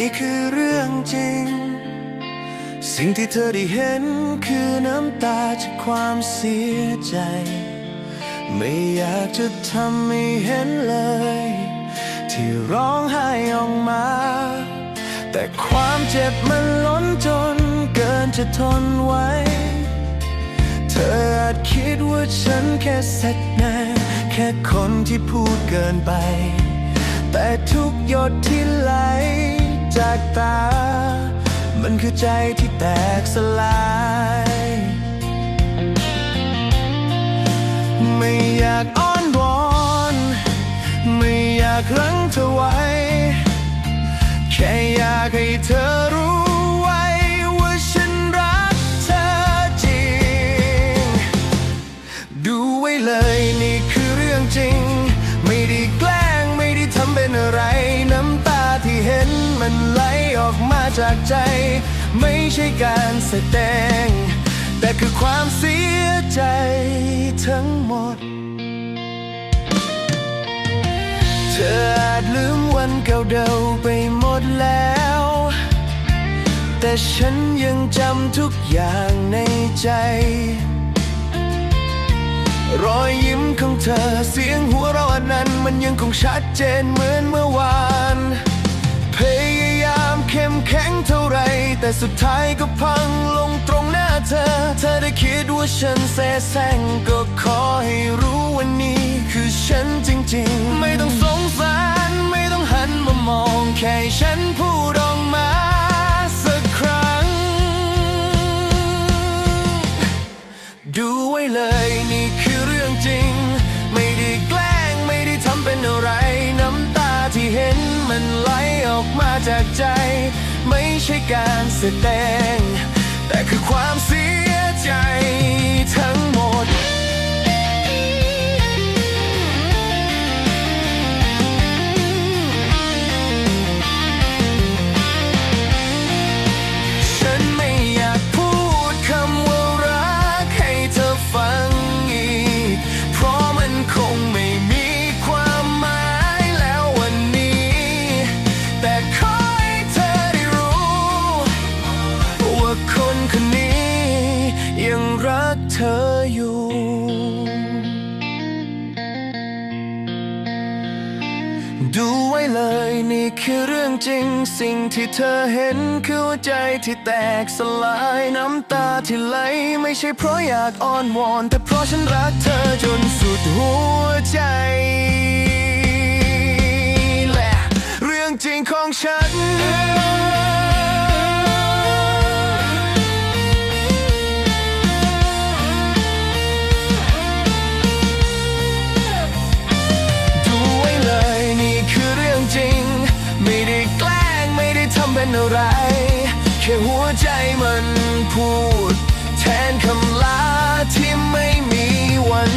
นี่คือเรื่องจริง สิ่งที่เธอได้เห็นคือน้ำตาจากความเสียใจ ไม่อยากจะทำให้เห็นเลย ที่ร้องไห้ออกมา แต่ความเจ็บมันล้นจนเกินจะทนไว้ เธออาจคิดว่าฉันแค่เสร็จแน่แค่คนที่พูดเกินไป แต่ทุกหยดที่ไหล จากตา มันคือใจที่แตกสลาย ไม่อยากอ้อนวอน ไม่อยากรั้งเธอไว้ แค่อยากให้เธอรู้ไว้ว่าฉันรักเธอจริง ดูไว้เลย ออกมาจากใจ ไม่ใช่การแสดง แต่คือความเสียใจทั้งหมด เธออาจลืมวันเก่าเดิาไปหมดแล้ว แต่ฉันยังจำทุกอย่างในใจ รอยยิ้มของเธอเสียงหัวเราะนั้นมันยังคงชัดเจนเหมือนเมื่อวาน แข็งเท่าไร แต่สุดท้ายก็พังลงตรงหน้าเธอ เธอได้คิดว่าฉันแซ่แซงก็ขอให้รู้วันนี้ คือฉันจริงๆ ไม่ต้องสงสารไม่ต้องหันมามองแค่ฉันพูดออกมาสักครั้ง ดูไว้เลยนี่คือเรื่องจริง ไม่ได้แกล้งไม่ได้ทำเป็นอะไรน้ำตาที่เห็นมันไหลออกมาจากใจ ช่การแสดง แต่คือความเสียใจ จริงสิ่งที่เธอเห็นคือหัวใจที่แตกสลายน้ำตาที่ไหล ไม่ใช่เพราะอยากอ้อนวอน แต่เพราะฉันรักเธอจนสุดหัวใจและเรื่องจริงของฉัน เป็นอะไร แค่หัวใจมันพูด แทนคำลาที่ไม่มีวัน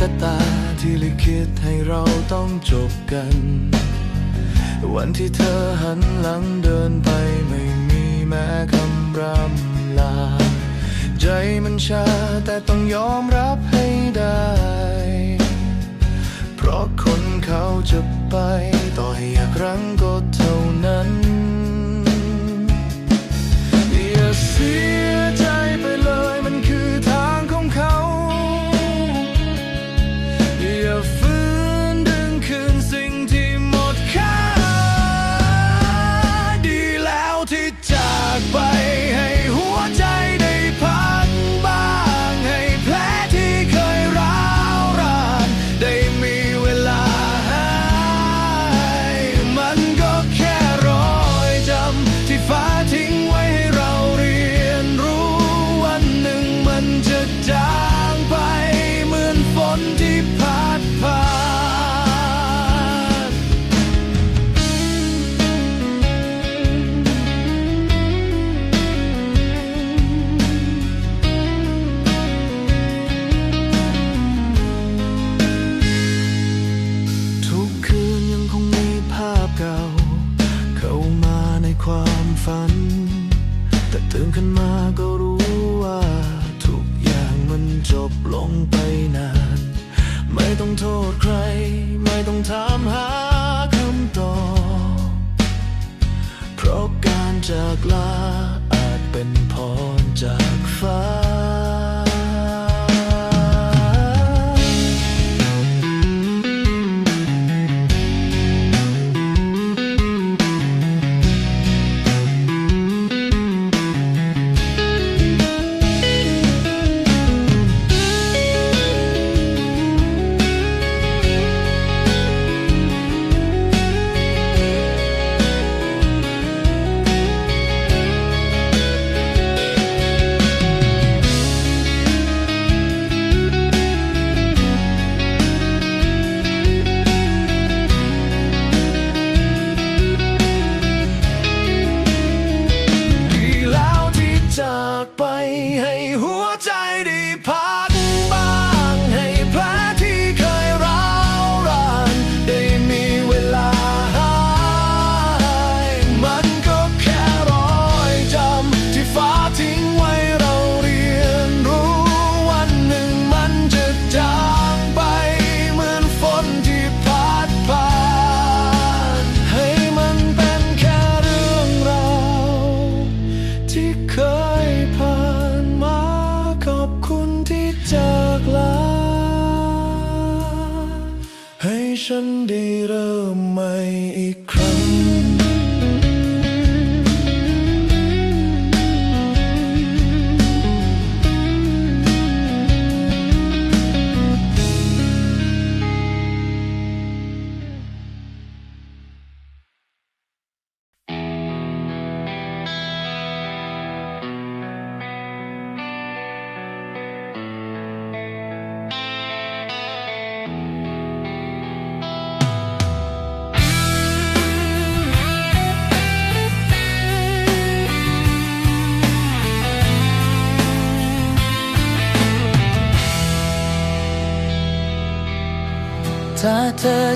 ชะตาที่ลิขิตให้เราต้องจบกัน วันที่เธอหันหลังเดินไปไม่มีแม้คำรำลา ใจมันชาแต่ต้องยอมรับให้ได้ เพราะคนเขาจะไป ต่อให้อยากรั้งก็เท่านั้นอย่าเสีย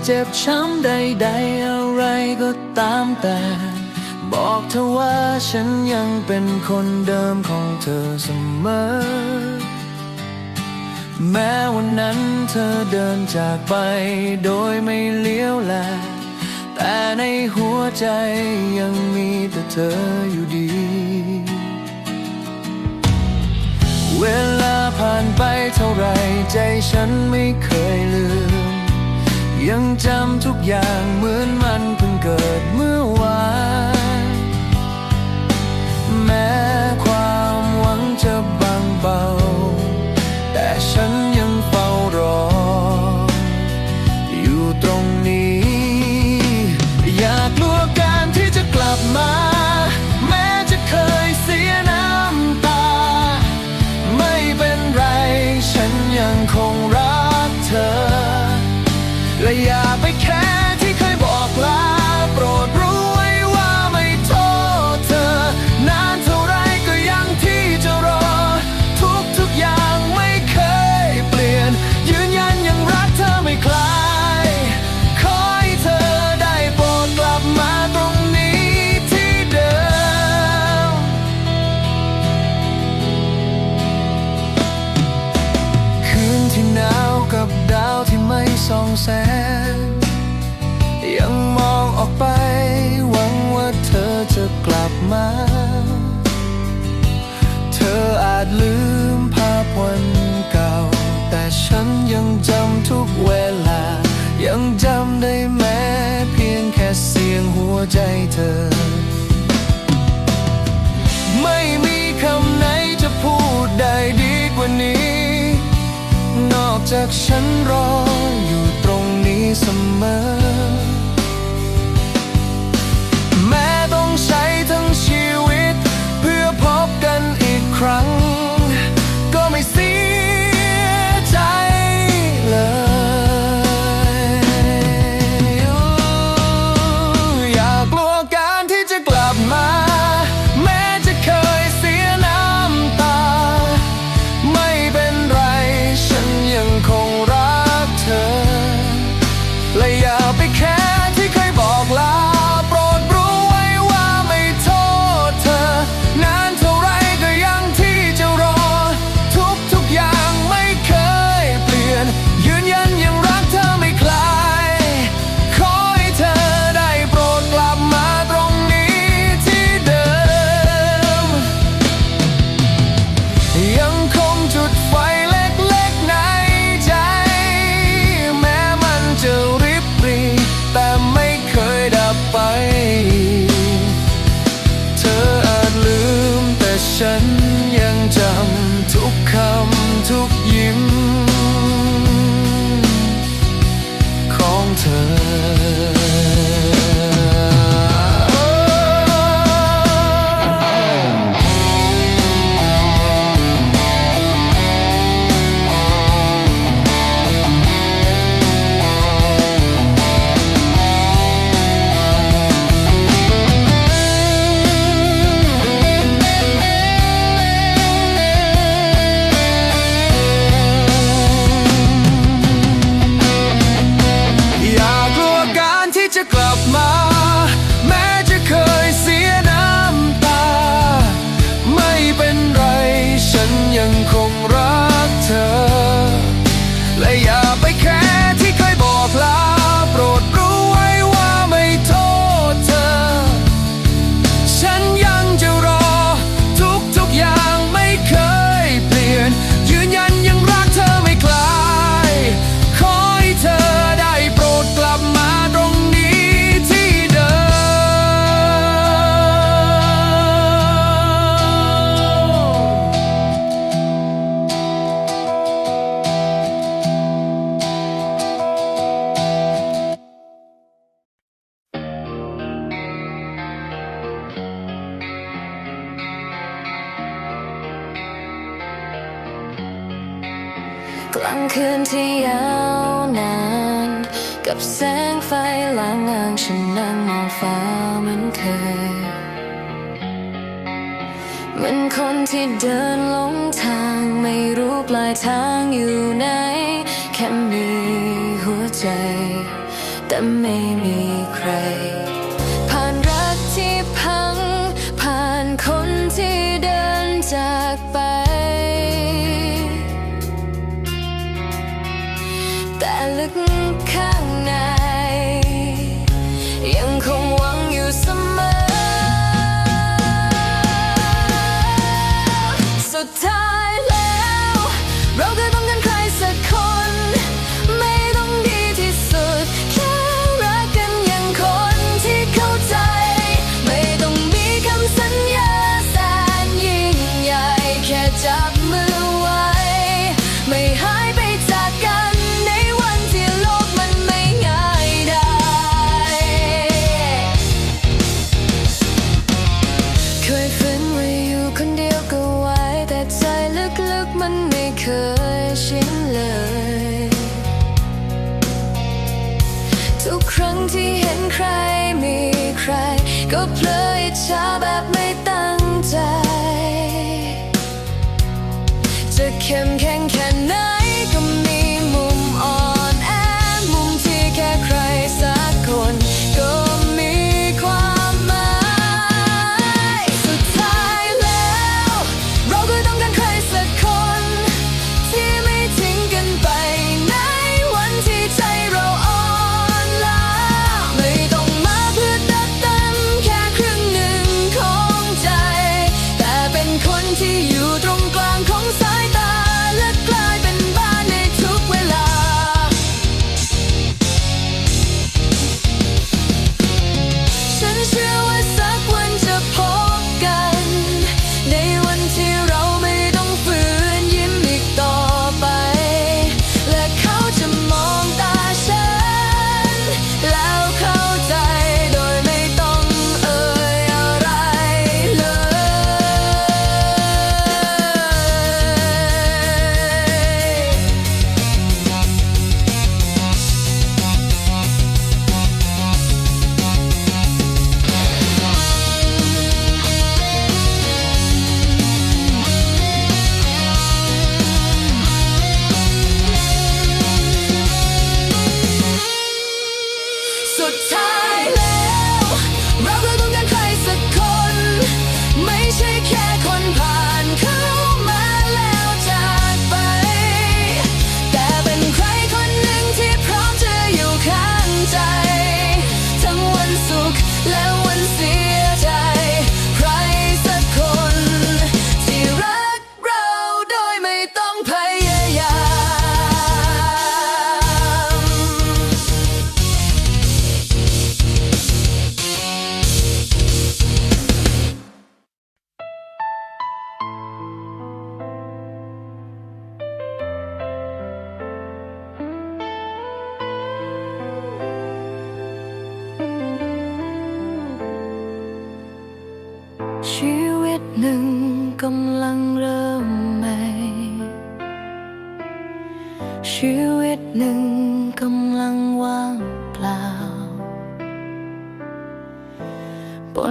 เจ็บช้ำใดๆอะไรก็ตามแต่ บอกเธอว่าฉันยังเป็นคนเดิมของเธอเสมอ แม้วันนั้นเธอเดินจากไปโดยไม่เลี้ยวแล แต่ในหัวใจยังมีแต่เธออยู่ดี เวลาผ่านไปเท่าไรใจฉันไม่เคยลืม ยังจำทุกอย่างเหมือนมันเพิ่งเกิด หลงทางไม่รู้ปลายทางอยู่ไหน แค่มีหัวใจ แต่ไม่มีใคร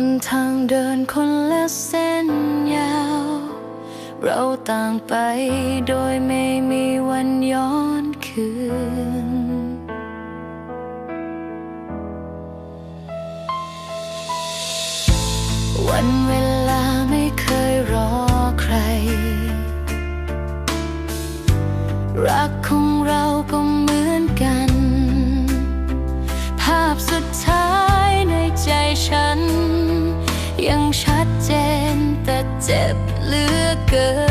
นทางเดินคนละเส้นยาว เราต่างไปโดยไม่มีวันย้อนคืนวัน ลื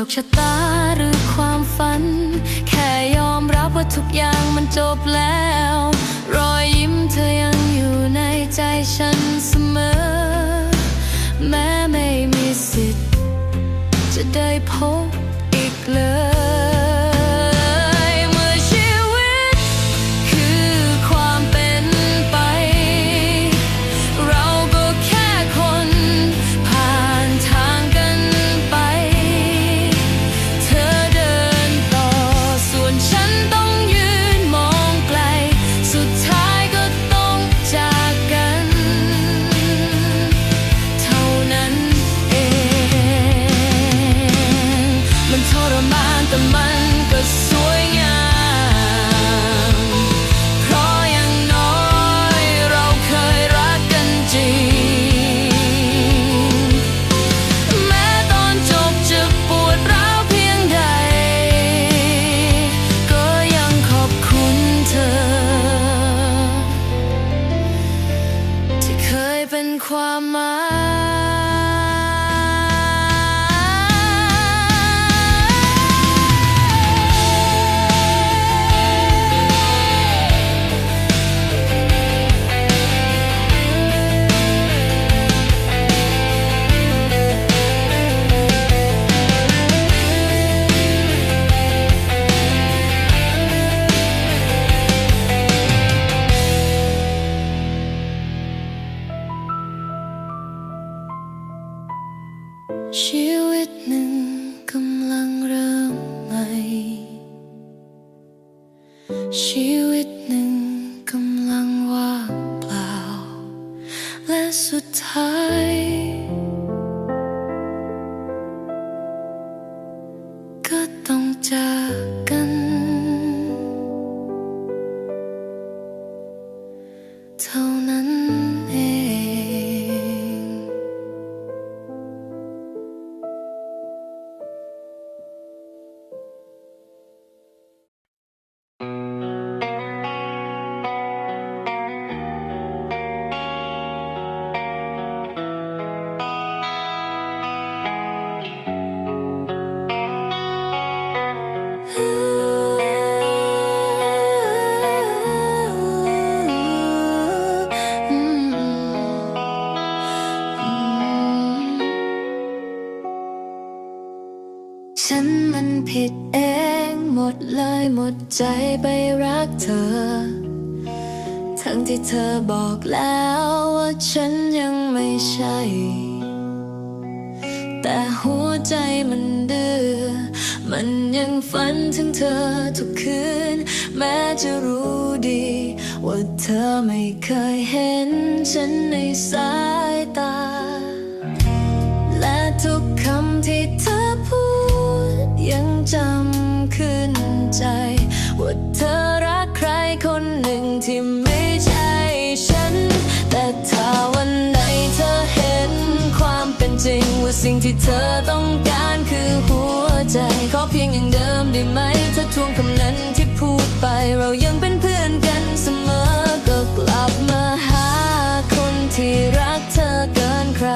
ชคชะตาหรือความฝัน แค่ยอมรับว่าทุกอย่างมันจบแล้ว รอยยิ้มเธอยังอยู่ในใจฉันเสมอ แม้ไม่มีสิทธิ์ จะได้พบอีกเลย ชีวิ ใจไปรักเธอ ทั้งที่เธอบอกแล้วว่าฉันยังไม่ใช่ แต่หัวใจมันดื้อมันยังฝันถึงเธอทุกคืน แม้จะรู้ดี ว่าเธอไม่เคยเห็นฉันในสายตา และทุกคำที่เธอพูดยังจำขึ้นใจ จริงว่าสิ่งที่เธอต้องการคือหัวใจ ขอเพียงอย่างเดิมได้ไหมถ้าทวงคำนั้นที่พูดไปเรายังเป็นเพื่อนกันเสมอ ก็กลับมาหาคนที่รักเธอเกินใคร